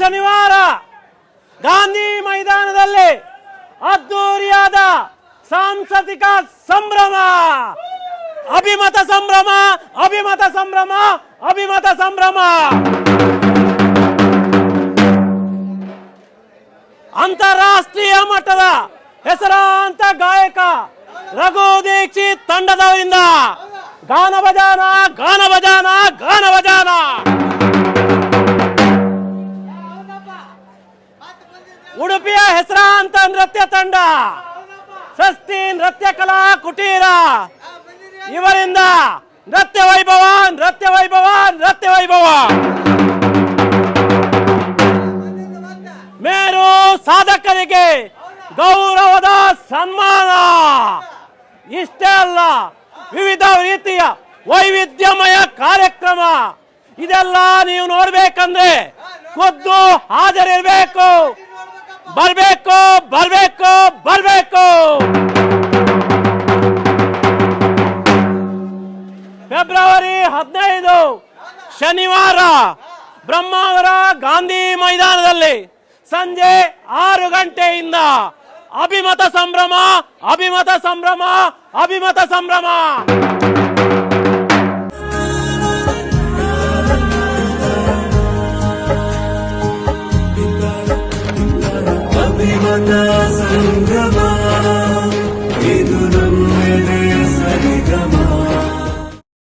ಶನಿವಾರ ಗಾಂಧಿ ಮೈದಾನದಲ್ಲಿ ಅದ್ದೂರಿಯಾದ ಸಾಂಸ್ಕೃತಿಕ ಸಂಭ್ರಮ. ಅಭಿಮತ ಸಂಭ್ರಮ ಅಭಿಮತ ಸಂಭ್ರಮ ಅಭಿಮತ ಸಂಭ್ರಮ. ಅಂತಾರಾಷ್ಟ್ರೀಯ ಮಟ್ಟದ ಹೆಸರಾಂತ ಗಾಯಕ ರಘು ದೀಕ್ಷಿತ್ ತಂಡದವರಿಂದ ಗಾನ ಭಜಾನ ಗಾನ ಭಜಾನ ಗಾನ. ಬಜಾನ ಉಡುಪಿಯ ಹೆಸರಾಂತ ನೃತ್ಯ ತಂಡ. ಸಸ್ತಿ ನೃತ್ಯ ಕಲಾ ಕುಟೀರ. ಇವರಿಂದ ನೃತ್ಯ ವೈಭವ ನೃತ್ಯ ವೈಭವ ನೃತ್ಯ ವೈಭವ. ಮೇರು ಸಾಧಕರಿಗೆ ಗೌರವದ ಸನ್ಮಾನ. ಇಷ್ಟೇ ಅಲ್ಲ, ವಿವಿಧ ರೀತಿಯ ವೈವಿಧ್ಯಮಯ ಕಾರ್ಯಕ್ರಮ. ಇದೆಲ್ಲ ನೀವು ನೋಡ್ಬೇಕಂದ್ರೆ ಖುದ್ದು ಹಾಜರಿರ್ಬೇಕು. ಬರ್ಬೇಕು, ಬರಬೇಕು ಬರಬೇಕು. ಫೆಬ್ರವರಿ ಹದಿನೈದು, ಶನಿವಾರ ಬ್ರಹ್ಮಾವರ ಗಾಂಧಿ ಮೈದಾನದಲ್ಲಿ ಸಂಜೆ ಆರು ಗಂಟೆಯಿಂದ ಅಭಿಮತ ಸಂಭ್ರಮ ಅಭಿಮತ ಸಂಭ್ರಮ ಅಭಿಮತ ಸಂಭ್ರಮ. 만나